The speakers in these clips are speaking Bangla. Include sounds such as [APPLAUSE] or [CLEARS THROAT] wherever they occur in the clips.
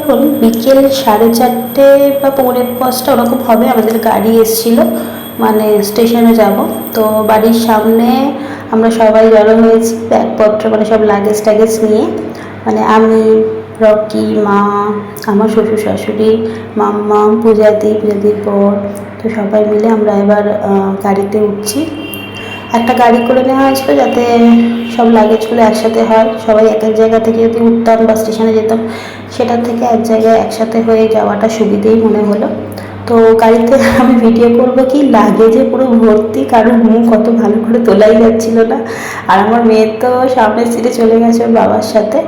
তখন বিকেল সাড়ে চারটে বা পৌনে পাঁচটা ওরকম হবে, আমাদের গাড়ি এসেছিল মানে স্টেশনে যাব। তো বাড়ির সামনে আমরা সবাই জড়ো হয়েছি, ব্যাগপত্র মানে সব লাগেজ টাগেজ নিয়ে। মানে আমি, রকি, মা, আমার শ্বশুর শাশুড়ি, মাম্মা, পূজাদি, পূজাদির পর তো সবাই মিলে আমরা এবার গাড়িতে উঠছি। একটা গাড়ি করে নেওয়া হয়েছিল যাতে সব লাগেজগুলো একসাথে হয়। সবাই এক এক জায়গা থেকে যদি উঠতাম, বা স্টেশনে যেতাম, সেটা থেকে এক জায়গায় একসাথে হয়ে যাওয়াটা সুবিধেই মনে হলো। তো গাড়িতে আমি ভিডিও করব কি, লাগেজে পুরো ভর্তি কারণ মুখ কত ভালো করে তোলাই যাচ্ছিল না। আর আমার মেয়ে তো সামনের সিটে চলে গেছে ওর বাবার সাথে।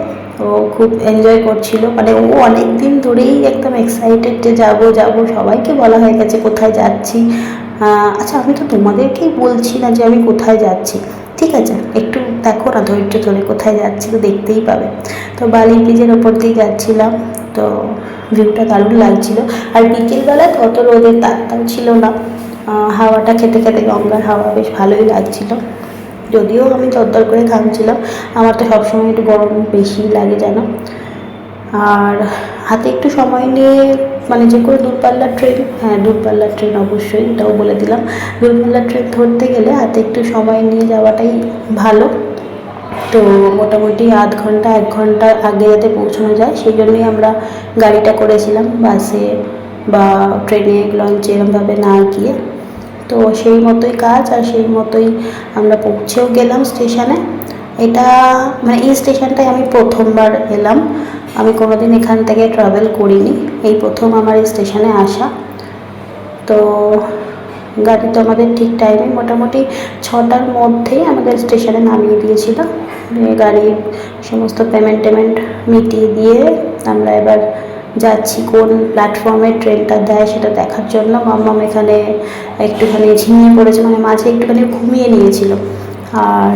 ও খুব এনজয় করছিল। মানে ও অনেক দিন ধরেই একদম এক্সাইটেড যে যাব, যাব, সবাইকে বলা হয়ে গেছে কোথায় যাচ্ছি আচ্ছা আমি তো তোমাদেরকেই বলছি না যে আমি কোথায় যাচ্ছি। ঠিক আছে, একটু দেখো না, ধৈর্য ধরে কোথায় যাচ্ছি তো দেখতেই পাবে। তো বালি ব্রিজের ওপর দিয়ে যাচ্ছিলাম, তো ভিউটা দারুণ লাগছিল। আর বিকেলবেলায় কত রোদের তারটাও ছিল না। হাওয়াটা খেতে খেতে গঙ্গার হাওয়া বেশ ভালোই লাগছিল। যদিও আমি চদ্দর করে ঘামছিলাম, আমার তো সবসময় একটু গরম বেশি লাগে যেন আর হাতে একটু সময় নিয়ে মানে যে কোনো দূরপাল্লার ট্রেন হ্যাঁ দূরপাল্লার ট্রেন অবশ্যই, এটাও বলে দিলাম। দূরপাল্লার ট্রেন ধরতে গেলে হাতে একটু সময় নিয়ে যাওয়াটাই ভালো। তো মোটামুটি আধ ঘণ্টা, এক ঘণ্টা আগে যাতে পৌঁছানো যায়, সেই জন্যই আমরা গাড়িটা করেছিলাম, বাসে বা ট্রেনে লঞ্চে এরমভাবে না গিয়ে। তো সেই মতোই কাজ, আর সেই মতোই আমরা পৌঁছেও গেলাম স্টেশনে এটা মানে এই স্টেশনটায় আমি প্রথমবার এলাম। আমি কোনোদিন এখান থেকে ট্রাভেল করিনি। এই প্রথম আমার এই স্টেশনে আসা। তো গাড়ি তো আমাদের ঠিক টাইমে মোটামুটি ছটার মধ্যেই আমাদের স্টেশনে নামিয়ে দিয়েছিল। দিয়ে গাড়ির সমস্ত পেমেন্ট টেমেন্ট মিটিয়ে দিয়ে আমরা এবার যাচ্ছি কোন প্ল্যাটফর্মে ট্রেনটা দেয় সেটা দেখার জন্য। মাম্মাম এখানে একটুখানি ঝিমিয়ে পড়েছে মানে মাঝে একটুখানি ঘুমিয়ে নিয়েছিল। আর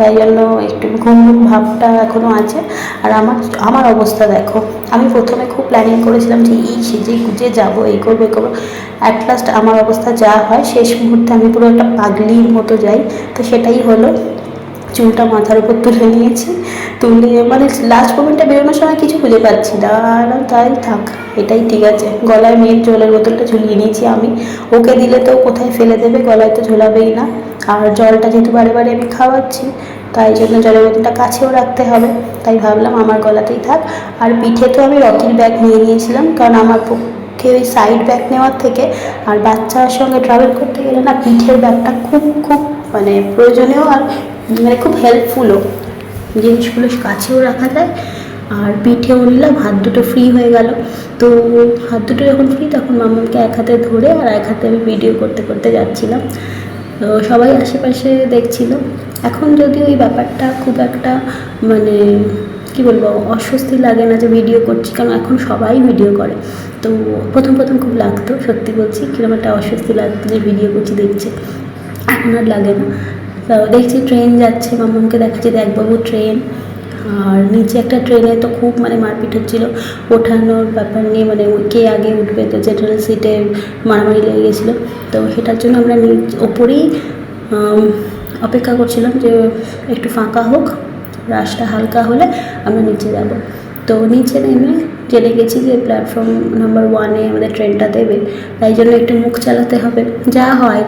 তাই জন্য একটু ঘুম ঘুম ভাবটা এখনও আছে। আর আমার আমার অবস্থা দেখো, আমি প্রথমে খুব প্ল্যানিং করেছিলাম যে এই সেজে গুজে যাব, এই করব এই করব। অ্যাট লাস্ট আমার অবস্থা যা হয়, শেষ মুহূর্তে আমি পুরো একটা পাগলির মতো যাই। তো সেটাই হলো, চুলটা মাথার উপর তুলে নিয়েছি। তুলে মানে লাস্ট মোমেন্টে বেরোনোর সময় কিছু খুঁজে পাচ্ছি না। তাই থাক, এটাই ঠিক আছে। গলায় মেয়ের জলের বোতলটা ঝুলিয়ে নিয়েছি আমি। ওকে দিলে তো কোথায় ফেলে দেবে, গলায় তো ঝোলাবেই না। আর জলটা যেহেতু বারে বারে আমি খাওয়াচ্ছি, তাই জন্য জলের বোতলটা কাছেও রাখতে হবে। তাই ভাবলাম আমার গলাতেই থাক। আর পিঠে তো আমি রকির ব্যাগ নিয়ে নিয়েছিলাম, কারণ আমার পক্ষে ওই সাইড ব্যাগ নেওয়ার থেকে আর বাচ্চার সঙ্গে ট্রাভেল করতে গেলে না পিঠের ব্যাগটা খুব খুব মানে প্রয়োজনীয় আর মানে খুব হেল্পফুলও জিনিসগুলো কাছেও রাখা যায়। আর পিঠেও নিলাম হাত দুটো ফ্রি হয়ে গেল। তো হাত দুটো যখন ফ্রি তখন মামাকে এক হাতে ধরে আর এক হাতে আমি ভিডিও করতে করতে যাচ্ছিলাম। তো সবাই আশেপাশে দেখছিল। এখন যদিও এই ব্যাপারটা খুব একটা মানে কি বলব, অস্বস্তি লাগে না যে ভিডিও করছি, কারণ এখন সবাই ভিডিও করে। তো প্রথম প্রথম খুব লাগতো, সত্যি বলছি কীরকম একটা অস্বস্তি লাগতো যে ভিডিও করছি, দেখছে। এখন আর লাগে না। দেখছি ট্রেন যাচ্ছে মামাকে দেখাচ্ছে দেখবাবু ট্রেন আর নিচে একটা ট্রেনে তো খুব মানে মারপিট হচ্ছিল। ওঠানোর ব্যাপার নিয়ে মানে কে আগে উঠবে তো জেনারেল সিটে মারামারি লেগে গেছিল। তো সেটার জন্য আমরা ওপরেই অপেক্ষা করছিলাম যে একটু ফাঁকা হোক রাশটা হালকা হলে আমরা নিচে যাব। তো নিচে নেমে জেনে গেছি যে প্ল্যাটফর্ম নাম্বার ওয়ানে আমাদের ট্রেনটা দেবে তাই জন্য একটু মুখ চালাতে হবে। যা হয়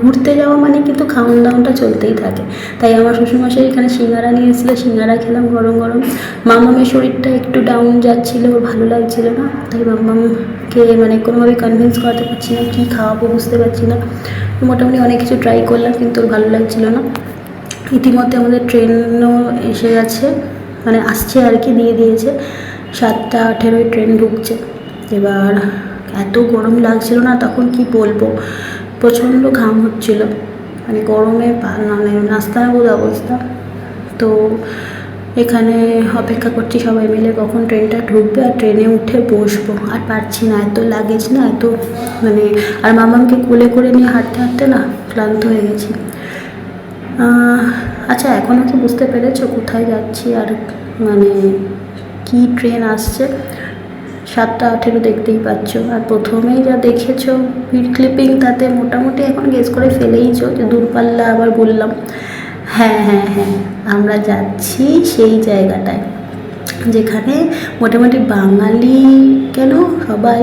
ঘুরতে যাওয়া মানে কিন্তু খাওয়ান দাওয়ানটা চলতেই থাকে। তাই আমার শ্বশুরমশাই এখানে সিঙ্গারা নিয়ে এসেছিল সিঙ্গারা খেলাম গরম গরম। মামামের শরীরটা একটু ডাউন যাচ্ছিল, ভালো লাগছিল না। তাই মামামকে মানে কোনোভাবে কনভিন্স করাতে পারছি না, কী খাওয়াবো বুঝতে পারছি না। মোটামুটি অনেক কিছু ট্রাই করলাম, কিন্তু ভালো লাগছিল না। ইতিমধ্যে আমাদের ট্রেনও এসে গেছে মানে আসছে আর কি, দিয়ে দিয়েছে। সাতটা আঠেরোয় ট্রেন ঢুকছে। এবার এত গরম লাগছিল না, তখন কি বলব? প্রচণ্ড ঘাম হচ্ছিল। মানে গরমে মানে নাস্তা বোধ অবস্থা। তো এখানে অপেক্ষা করছি সবাই মিলে কখন ট্রেনটা ঢুকবে আর ট্রেনে উঠে বসবো। আর পারছি না, এত লাগেজ না, এত মানে আর মামাকে কোলে করে নিয়ে হাঁটতে হাঁটতে না ক্লান্ত হয়ে গেছি। আচ্ছা এখনও কি বুঝতে পেরেছ কোথায় যাচ্ছি আর মানে কি ট্রেন আসছে? সাতটা আঠেরো দেখতেই পাচ্ছ। আর প্রথমেই যা দেখেছ ক্লিপিং তাতে মোটামুটি এখন গেস করে ফেলেইছো যে দূরপাল্লা আবার বললাম। হ্যাঁ হ্যাঁ হ্যাঁ আমরা যাচ্ছি সেই জায়গাটায়। যেখানে মোটামুটি বাঙালি কেন সবাই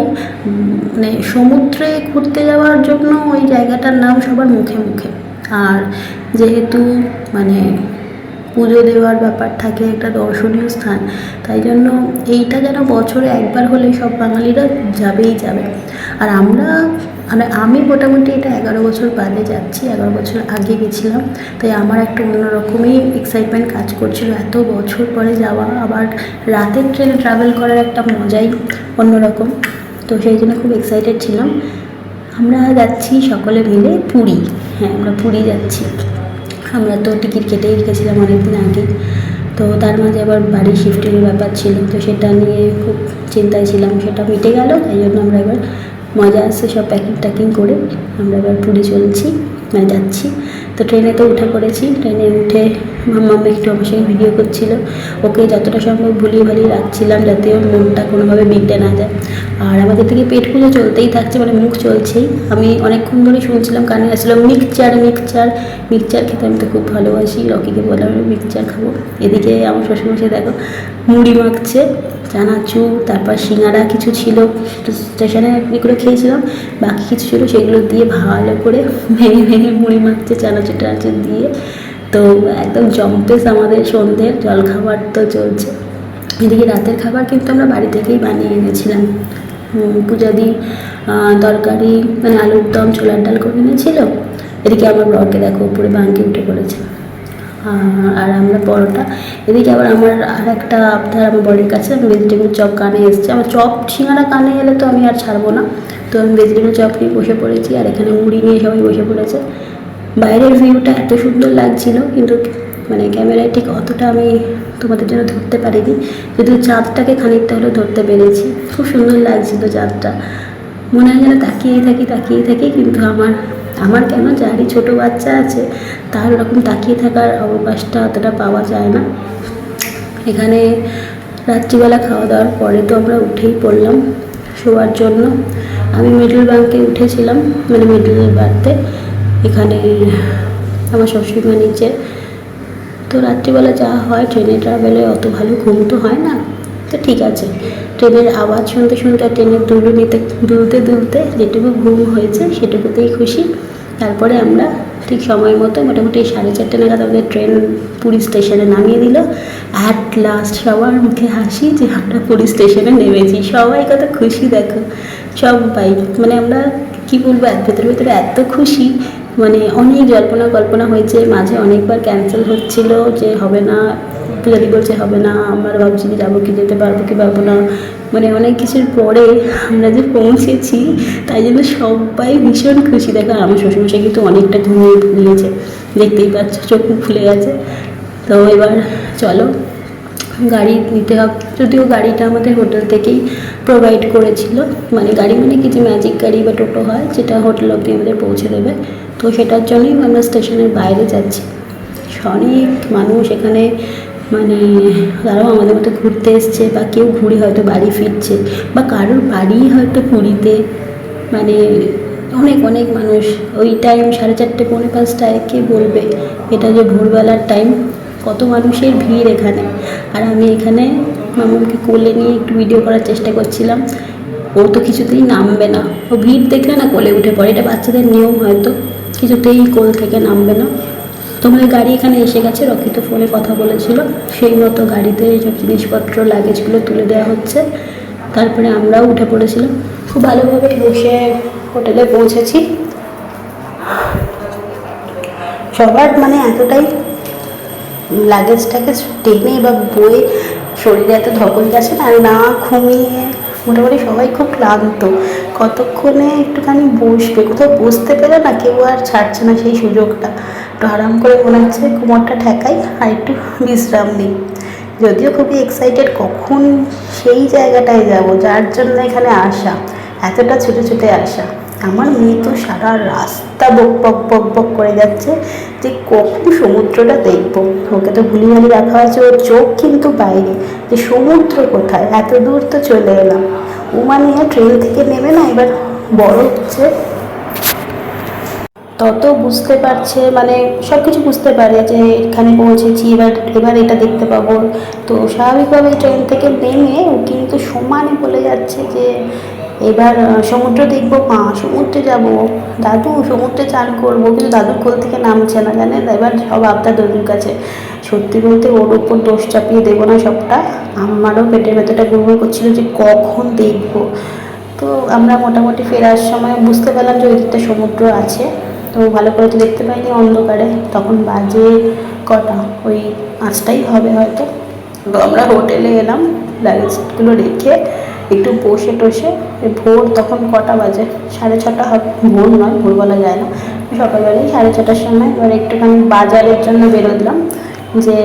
মানে সমুদ্রে ঘুরতে যাওয়ার জন্য ওই জায়গাটার নাম সবার মুখে মুখে। আর যেহেতু মানে পুজো দেওয়ার ব্যাপার থাকে, একটা দর্শনীয় স্থান। তাই জন্য এইটা যেন বছরে একবার হলে সব বাঙালিরা যাবেই যাবে। আর আমরা মানে আমি মোটামুটি এটা এগারো বছর বাদে যাচ্ছি, এগারো বছর আগে গেছিলাম। তাই আমার একটা অন্যরকমই এক্সাইটমেন্ট কাজ করছিল। এত বছর পরে যাওয়া, আবার রাতের ট্রেনে ট্রাভেল করার একটা মজাই অন্যরকম। তো সেই জন্য খুব এক্সাইটেড ছিলাম। আমরা যাচ্ছি সকলে মিলে পুরী। হ্যাঁ আমরা পুরী যাচ্ছি। আমরা তো টিকিট কেটেই রেখেছিলাম অনেকদিন আগে। তো তার মাঝে আবার বাড়ি শিফটিংয়ের ব্যাপার ছিল। তো সেটা নিয়ে খুব চিন্তায় ছিলাম। সেটা মিটে গেল। তাই জন্য আমরা এবার মজা আসছে সব প্যাকিং ট্যাকিং করে। আমরা এবার পুরী চলছি মানে যাচ্ছি। তো ট্রেনে তো উঠে পড়েছি। ট্রেনে উঠে মাম্মা একটু সঙ্গে ভিডিও করছিল। ওকে যতটা সম্ভব ভুলিয়ে ভালিয়ে রাখছিলাম যাতে ওর মনটা কোনোভাবে বিগড়ে না যায়। আর আমাদের থেকে পেট পুজো চলতেই থাকছে মানে মুখ চলছেই। আমি অনেকক্ষণ ধরে শুনছিলাম, কানে আসছিল, মিক্সচার মিক্সচার। মিক্সচার খেতে আমি তো খুব ভালোবাসি। রকিকে বললাম মিক্সচার খাব। এদিকে আমার শ্বশুর শ্বশুরমশাই দেখো, মুড়ি মাখছে। চানাচুর তারপর সিঙ্গারা কিছু ছিল স্টেশনে এগুলো খেয়েছিলাম বাকি কিছু ছিল সেগুলো দিয়ে ভালো করে ভেঙে ভেঙে মুড়ি মাখছে চানাচুর টানাচুর দিয়ে। তো একদম জম্পেস আমাদের সন্ধ্যের জলখাবার তো চলছে। এদিকে রাতের খাবার কিন্তু আমরা বাড়ি থেকেই বানিয়ে এনেছিলাম। পূজাদি আহ, তরকারি মানে আলুর দম ছোলার ডাল করে এনেছিল। এদিকে আমার ব্লগে দেখো উপরে বাঙ্কি উঠে পড়েছে। আর আমরা পরোটা। এদিকে আবার আমার আর একটা আপনার আমার বডির কাছে ভেজিটেবল চপ কানে এসছে। আমার চপ সিঙ্গারা কানে এলে তো আমি আর ছাড়বো না। তো আমি ভেজিটেবল চপ নিয়ে বসে পড়েছি, আর এখানে মুড়ি নিয়ে সবাই বসে পড়েছে। বাইরের ভিউটা এত সুন্দর লাগছিল, কিন্তু মানে ক্যামেরায় ঠিক অতটা আমি তোমাদের জন্য ধরতে পারিনি। কিন্তু চাঁদটাকে খানিকটা হলেও ধরতে পেরেছি। খুব সুন্দর লাগছিল চাঁদটা। মনে হয় যেন তাকিয়েই থাকি তাকিয়েই থাকি, কিন্তু আমার আমার কেন যারই ছোটো বাচ্চা আছে, তার ওরকম তাকিয়ে থাকার অবকাশটা অতটা পাওয়া যায় না। এখানে রাত্রিবেলা খাওয়া দাওয়ার পরে তো আমরা উঠেই পড়লাম শোয়ার জন্য। আমি মিডল ব্যাঙ্কে উঠেছিলাম মানে মিডল বার্থে এখানে আমার শ্বশুরমা নিচে। তো রাত্রিবেলা যা হয়, ট্রেনে ট্রাভেলে অত ভালো ঘুম তো হয় না। তো ঠিক আছে। ট্রেনের আওয়াজ শুনতে শুনতে ট্রেনের দুলু নিতে দুলতে দুলতে যেটুকু ঘুম হয়েছে সেটুকুতেই খুশি। তারপরে আমরা ঠিক সময় মতো মোটামুটি সাড়ে চারটে নাগাদ আমাদের ট্রেন পুরী স্টেশনে নামিয়ে দিল। অ্যাট লাস্ট সবার মুখে হাসি যে আমরা পুরী স্টেশনে নেমেছি। সবাই কত খুশি দেখো। সবাই মানে আমরা কী বলব, এত ভেতরে ভেতরে এত খুশি। মানে অনেক জল্পনা কল্পনা হয়েছে, মাঝে অনেকবার ক্যান্সেল হচ্ছিল যে হবে না। পূজাদি বলছে, হবে না, আমরা ভাবছি যে যাব কি যেতে পারব কি পারব না। মানে অনেক কিছুর পরে আমরা যে পৌঁছেছি, তাই জন্য সবাই ভীষণ খুশি। দেখো, আমার শ্বশুরমশাই কিন্তু অনেকটা ঘুমিয়ে নিয়েছে দেখতেই পাচ্ছ, চোখ ফুলে গেছে। তো এবার চলো, গাড়ি নিতে হবে। যদিও গাড়িটা আমাদের হোটেল থেকেই প্রোভাইড করেছিল। মানে গাড়ি মানে কি যে ম্যাজিক গাড়ি বা টোটো হয় যেটা হোটেল অবধি আমাদের পৌঁছে দেবে। তো সেটার জন্যই আমরা স্টেশনের বাইরে যাচ্ছি। অনেক মানুষ এখানে মানে তারাও আমাদের মতো ঘুরতে এসছে বা কেউ ঘুরে হয়তো বাড়ি ফিরছে বা কারোর বাড়ি হয়তো পুরীতে। মানে অনেক অনেক মানুষ ওই টাইম সাড়ে চারটে, পৌনে পাঁচটায় কে বলবে এটা যে ভোরবেলার টাইম কত মানুষের ভিড় এখানে। আর আমি এখানে মামুকে কোলে নিয়ে একটু ভিডিও করার চেষ্টা করছিলাম। ও তো কিছুতেই নামবে না। ও ভিড় দেখলে না কোলে উঠে পড়ে। এটা বাচ্চাদের নিয়ম হয়তো। কিছুতেই কোল থেকে নামবে না। তোমাদের গাড়ি এখানে এসে গেছে, রকি তো ফোনে কথা বলেছিল। সেই মতো গাড়িতে এইসব জিনিসপত্র লাগেজগুলো তুলে দেওয়া হচ্ছে। তারপরে আমরাও উঠে পড়েছিলাম। খুব ভালোভাবে বসে হোটেলে পৌঁছেছি। সবার মানে এতটাই লাগেজ টাগেজ টেনে বা বয়ে শরীরে এত ধকল যাচ্ছে না না ঘুমিয়ে মোটামুটি সবাই খুব ক্লান্ত। কতক্ষণে একটুখানি বসবে? কোথাও বসতে পেলে না কেউ আর ছাড়ছে না সেই সুযোগটা। একটু আরাম করে মনে হচ্ছে কোমরটা ঠেকাই আর একটু বিশ্রাম নিই। যদিও খুবই এক্সাইটেড কখন সেই জায়গাটায় যাব? যার জন্য এখানে আসা, এতটা ছুটে ছুটে আসা। আমার মেয়ে তো সারা রাস্তা বক বক বক বক করে যাচ্ছে যে কখন সমুদ্রটা দেখব? ওকে তো ভুলি ভালি রাখা হয়েছে, ওর চোখ কিন্তু বাইরে। যে সমুদ্র কোথায়? এত দূর তো চলে এলাম। ও মানে ট্রেন থেকে নেমে না? এবার বড় হচ্ছে। তত বুঝতে পারছে মানে সব কিছু বুঝতে পারে যে এখানে পৌঁছেছি, এবার এবার এটা দেখতে পাবো। তো স্বাভাবিকভাবে ট্রেন থেকে নেমে ও কিন্তু সমানে বলে যাচ্ছে যে এবার সমুদ্র দেখব, মা, সমুদ্রে যাব। দাদু, সমুদ্রে চান করব, কিন্তু দাদুর কোল থেকে নামছে না, জানেন? এবার সব আবদার দাদুর কাছে। সত্যি বলতে ওর ওপর দোষ চাপিয়ে দেবো না সবটা। আমারও পেটের ভেতরটা গুড়গুড় করছিল যে কখন দেখব। তো আমরা মোটামুটি ফেরার সময় বুঝতে পারলাম যে ওই সমুদ্র আছে। তো ভালো করে তো দেখতে পাইনি অন্ধকারে। তখন বাজে কটা? ওই পাঁচটাই হবে হয়তো। তো আমরা হোটেলে এলাম লাগেজগুলো রেখে একটু বসে টসে ভোর তখন কটা বাজে? সাড়ে ছটা হবে ভোর নয়, ভোর বলা যায় না। সকালবেলায় সাড়ে ছটার সময় এবার একটুখানি বাজারের জন্য বেরোলাম, যে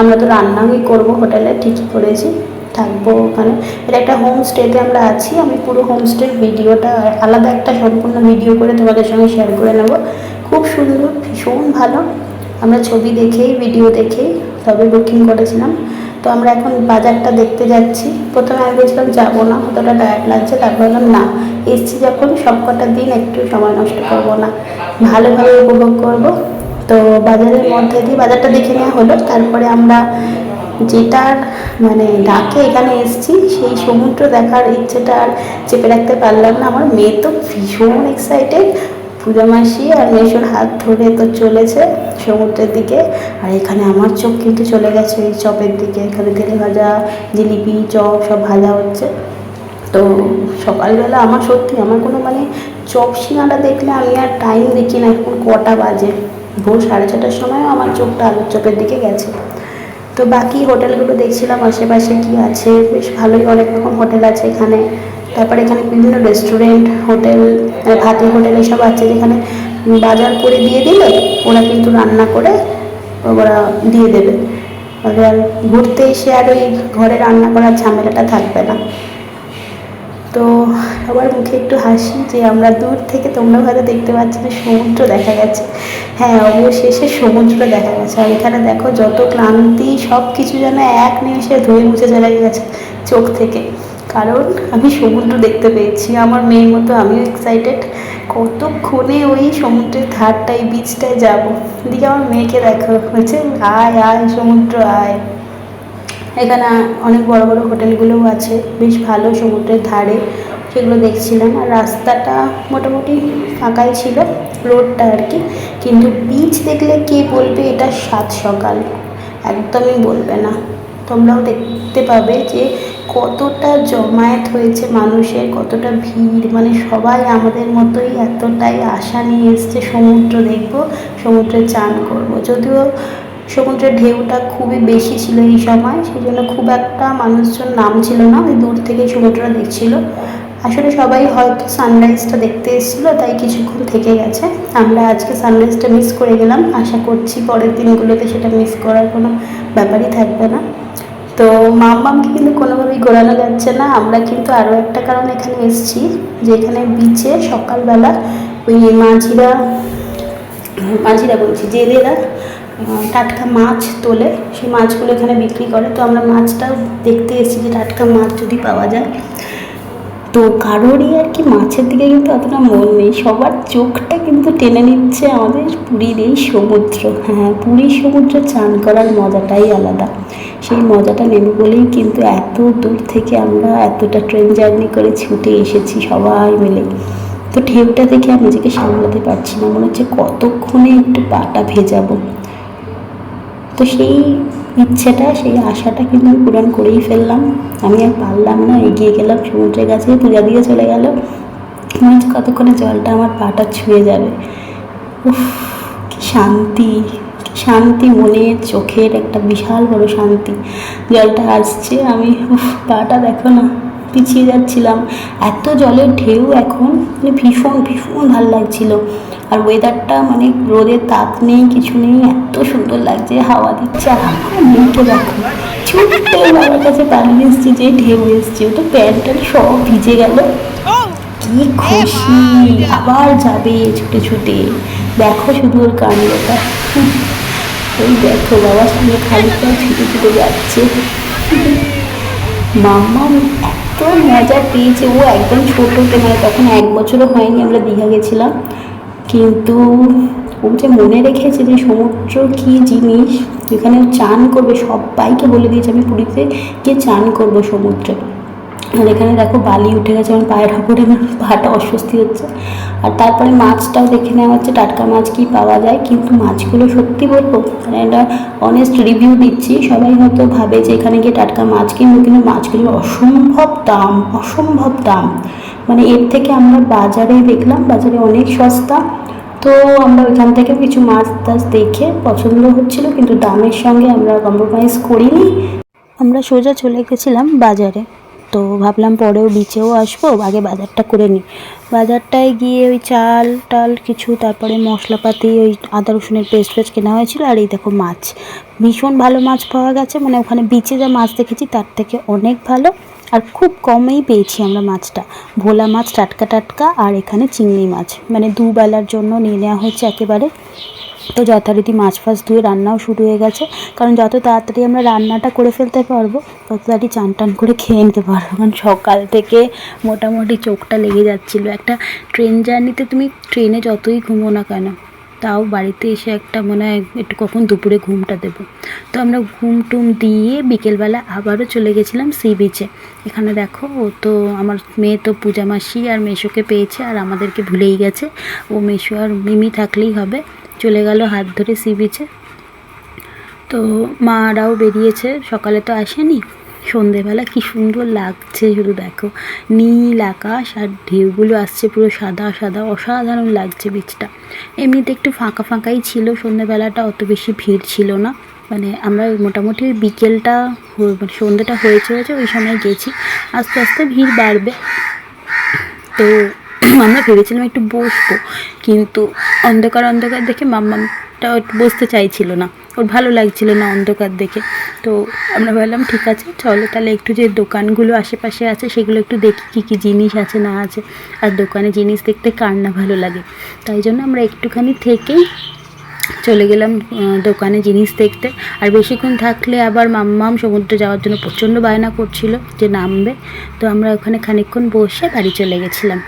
আমরা তো রান্নাই করব হোটেলে, ঠিকই করেছি, থাকব ওখানে। এটা একটা হোমস্টেতে আমরা আছি, আমি পুরো হোমস্টের ভিডিওটা, আলাদা একটা সম্পূর্ণ ভিডিও করে তোমাদের সঙ্গে শেয়ার করে নেব। খুব সুন্দর, ভীষণ ভালো। আমরা ছবি দেখেই ভিডিও দেখেই তবে বুকিং করেছিলাম। তো আমরা এখন বাজারটা দেখতে যাচ্ছি। প্রথমে আমি বলছিলাম, যাব না, অতটা টায়ার্ড লাগছে। তারপর বললাম, না, এসছি যখন সব কটা দিন একটু সময় নষ্ট করব না। ভালোভাবে উপভোগ করব। তো বাজারের মধ্যে দিয়ে বাজারটা দেখে নেওয়া হলো। তারপরে আমরা যেটার মানে ডাকে এখানে এসেছি, সেই সমুদ্র দেখার ইচ্ছেটা আর চেপে রাখতে পারলাম না। আমার মেয়ে তো ভীষণ এক্সাইটেড পূজা মাসি আর মেশোর হাত ধরে তো চলেছে সমুদ্রের দিকে। আর এখানে আমার চোখ কিন্তু চলে গেছে এই চপের দিকে। এখানে তেলে ভাজা, জিলিপি, চপ সব ভাজা হচ্ছে। তো সকালবেলা আমার সত্যি আমার কোনো মানে চপ সিঙাটা দেখলে আমি আর টাইম দেখি না। এখন কটা বাজে? ভোর সাড়ে ছটার সময়ও আমার চোখটা আলুর চপের দিকে গেছে। তো বাকি হোটেলগুলো দেখছিলাম, আশেপাশে কি আছে? বেশ ভালোই অনেক রকম হোটেল আছে এখানে। তারপরে এখানে বিভিন্ন রেস্টুরেন্ট হোটেল ভাতের হোটেল এসব আছে যেখানে বাজার করে দিয়ে দিলে ওরা কিন্তু রান্না করে ওরা দিয়ে দেবে। আর ঘুরতে এসে আর ওই ঘরে রান্না করার ঝামেলাটা থাকবে না। তো সবার মুখে একটু হাসি যে আমরা দূর থেকে তোমরা হয়তো দেখতে পাচ্ছ যে সমুদ্র দেখা গেছে। হ্যাঁ অবশেষে সমুদ্র দেখা গেছে। আর এখানে দেখো যত ক্লান্তি সব কিছু যেন এক নিমিষে ধুয়ে মুছে চলে গেছে চোখ থেকে। কারণ আমি সমুদ্র দেখতে পেয়েছি। আমার মেয়ের মতো আমিও এক্সাইটেড কতক্ষণে ওই সমুদ্রের ধারটায় বিচটায় যাব? দিকে আমার মেয়েকে দেখো। হয়েছে আয় আয় সমুদ্র, আয়। এখানে অনেক বড় বড় হোটেলগুলোও আছে। বেশ ভালো সমুদ্রের ধারে। সেগুলো দেখছিলাম। আর রাস্তাটা মোটামুটি ফাঁকাই ছিল, রোডটা আর কি। কিন্তু বিচ দেখলে কে বলবে? এটা সাত সকাল। একদমই বলবে না। তোমরাও দেখতে পাবে যে কতটা জমায়েত হয়েছে মানুষের, কতটা ভিড় মানে সবাই আমাদের মতোই এতটাই আশা নিয়ে এসছে সমুদ্র দেখব সমুদ্রে চান করব। যদিও সমুদ্রের ঢেউটা খুবই বেশি ছিল এই সময় সেই জন্য খুব একটা মানুষজন নামছিল না, ওই দূর থেকে সমুদ্রটা দেখছিল। আসলে সবাই হয়তো সানরাইজটা দেখতে এসেছিল, তাই কিছুক্ষণ থেকে গেছে। আমরা আজকে সানরাইজটা মিস করে গেলাম। আশা করছি পরের দিনগুলোতে সেটা মিস করার কোনো ব্যাপারই থাকবে না। তো মাম্মামকে কিন্তু কোনোভাবেই ঘোরানো যাচ্ছে না। আমরা কিন্তু আরও একটা কারণ এখানে এসেছি যে এখানে বিচে সকালবেলা ওই মাঝিরা মাঝিরা বলছি, জেলেরা টাটকা মাছ তোলে। সেই মাছগুলো এখানে বিক্রি করে। তো আমরা মাছটাও দেখতে এসেছি যে টাটকা মাছ যদি পাওয়া যায়। তো কারোরই আর কি মাছের দিকে কিন্তু অতটা মন নেই। সবার চোখটা কিন্তু টেনে নিচ্ছে আমাদের পুরীর এই সমুদ্র। হ্যাঁ পুরীর সমুদ্র চান করার মজাটাই আলাদা। সেই মজাটা নেবে বলেই কিন্তু এত দূর থেকে আমরা এতটা ট্রেন জার্নি করে ছুটে এসেছি সবাই মিলে। তো ঢেউটা দেখে আমি নিজেকে সামলাতে পারছি না। মনে হচ্ছে কতক্ষণে একটু পাটা ভেজাবো। তো সেই ইচ্ছেটা, সেই আশাটা কিন্তু আমি পূরণ করেই ফেললাম। আমি আর পারলাম না, এগিয়ে গেলাম, সমুদ্রের কাছে পূজা দিয়ে চলে গেল। কতক্ষণে জলটা আমার পাটা ছুঁয়ে যাবে। উফ, কি শান্তি শান্তি মনে চোখের একটা বিশাল বড় শান্তি। জলটা আসছে, আমি, উফ, পাটা দেখো না। পিছিয়ে যাচ্ছিলাম। এত জলের ঢেউ এখন মানে ভীষণ ভীষণ ভালো লাগছিল। আর ওয়েদারটা মানে রোদের তাপ নেই কিছু নেই এত সুন্দর লাগছে হাওয়া দিচ্ছে আর আমার মেয়েকে দেখো ছুট করে বাবার কাছে পালিয়ে এসছে যে ঢেউ এসছে ওটা প্যান্ট ট্যান্ট সব ভিজে গেল। কি খুশি আবার যাবে ছুটে ছুটে। দেখো শুধু ওর কাণ্ডটা হুম, ওই দেখো বাবার সঙ্গে খানিকটা ছুটে ছুটে যাচ্ছে। মাম্মা এত মজা পেয়েছে ও একদম ছোটোতে মানে তখন এক বছরও হয়নি, আমরা দীঘা গেছিলাম। কিন্তু ও যে মনে রেখেছে যে সমুদ্র কী জিনিস, যেখানে চান করবে সবাইকে বলে দিয়েছে, আমি পুরীতে গিয়ে চান করব সমুদ্রে। আর এখানে দেখো বালি উঠে গেছে আমার পায়ের উপরে আমার পাটা অস্বস্তি হচ্ছে। আর তারপরে মাছটাও দেখে নেওয়া হচ্ছে, টাটকা মাছ কি পাওয়া যায়। কিন্তু মাছগুলো সত্যি বলব মানে এটা অনেস্ট রিভিউ দিচ্ছি। সবাই হয়তো ভাবে যে এখানে গিয়ে টাটকা মাছ কিনবো, কিন্তু মাছগুলোর অসম্ভব দাম অসম্ভব দাম। মানে এর থেকে আমরা বাজারে দেখলাম, বাজারে অনেক সস্তা। তো আমরা ওইখান থেকে কিছু মাছ টাছ দেখে পছন্দ হচ্ছিল, কিন্তু দামের সঙ্গে আমরা কম্প্রোমাইজ করিনি। আমরা সোজা চলে গেছিলাম বাজারে। তো ভাবলাম পরেও বিচেও আসব, আগে বাজারটা করে নিই। বাজারটায় গিয়ে ওই চাল টাল কিছু, তারপরে মশলাপাতি, ওই আদা রসুনের পেস্ট ফেস্ট কেনা হয়েছিল, আর এই দেখো মাছ। ভীষণ ভালো মাছ পাওয়া গেছে মানে ওখানে বিচে যা মাছ দেখেছি, তার থেকে অনেক ভালো, আর খুব কমেই পেয়েছি আমরা মাছটা। ভোলা মাছ, টাটকা টাটকা, আর এখানে চিংড়ি মাছ। মানে দুবেলার জন্য নিয়ে নেওয়া হয়েছে একেবারে তো যথারীতি মাছ ফাছ ধুয়ে রান্নাও শুরু হয়ে গেছে। কারণ যত তাড়াতাড়ি আমরা রান্নাটা করে ফেলতে পারব, তত তাড়াতাড়ি চান টান করে খেয়ে নিতে পারব। কারণ সকাল থেকে মোটামুটি চোখটা লেগে যাচ্ছিল। একটা ট্রেন জার্নিতে তুমি ট্রেনে যতই ঘুমো না কেন, তাও বাড়িতে এসে একটা মনে হয় একটু কখন দুপুরে ঘুমটা দেবো। তো আমরা ঘুম টুম দিয়ে বিকেলবেলা আবারও চলে গেছিলাম সি বিচে এখানে দেখো, ও তো আমার মেয়ে তো পূজা মাসি আর মেশোকে পেয়েছে আর আমাদেরকে ভুলেই গেছে। ও মেশো আর মিমি থাকলেই হবে। চলে গেল হাত ধরে সি বিচে তো মারাও বেরিয়েছে, সকালে তো আসেনি। সন্ধেবেলা কি সুন্দর লাগছে শুধু দেখো। নীল আকাশ আর ঢেউগুলো আসছে, পুরো সাদা সাদা, অসাধারণ লাগছে বীজটা এমনিতে একটু ফাঁকা ফাঁকাই ছিল, সন্ধেবেলাটা অত বেশি ভিড় ছিল না। মানে আমরা মোটামুটি ওই বিকেলটা মানে সন্ধ্যেটা হয়েছে হয়েছে, ওই সময় গেছি। আস্তে আস্তে ভিড় বাড়বে। তো [CLEARS THROAT] আমরা ভেবেছিলাম একটু বসবো, কিন্তু অন্ধকার অন্ধকার দেখে মাম্মামটা একটু বসতে চাইছিল না। ওর ভালো লাগছিল না অন্ধকার দেখে। তো আমরা ভাবলাম, ঠিক আছে, চলো তাহলে একটু যে দোকানগুলো আশেপাশে আছে, সেগুলো একটু দেখি কী কী জিনিস আছে, না আছে। আর দোকানে জিনিস দেখতে কার না ভালো লাগে। তাই জন্য আমরা একটুখানি থেকেই চলে গেলাম দোকানে জিনিস দেখতে। আর বেশিক্ষণ থাকলে আবার মাম্মাম সমুদ্রে যাওয়ার জন্য প্রচণ্ড বায়না করছিল যে নামবে। তো আমরা ওখানে খানিকক্ষণ বসে বাড়ি চলে গেছিলাম।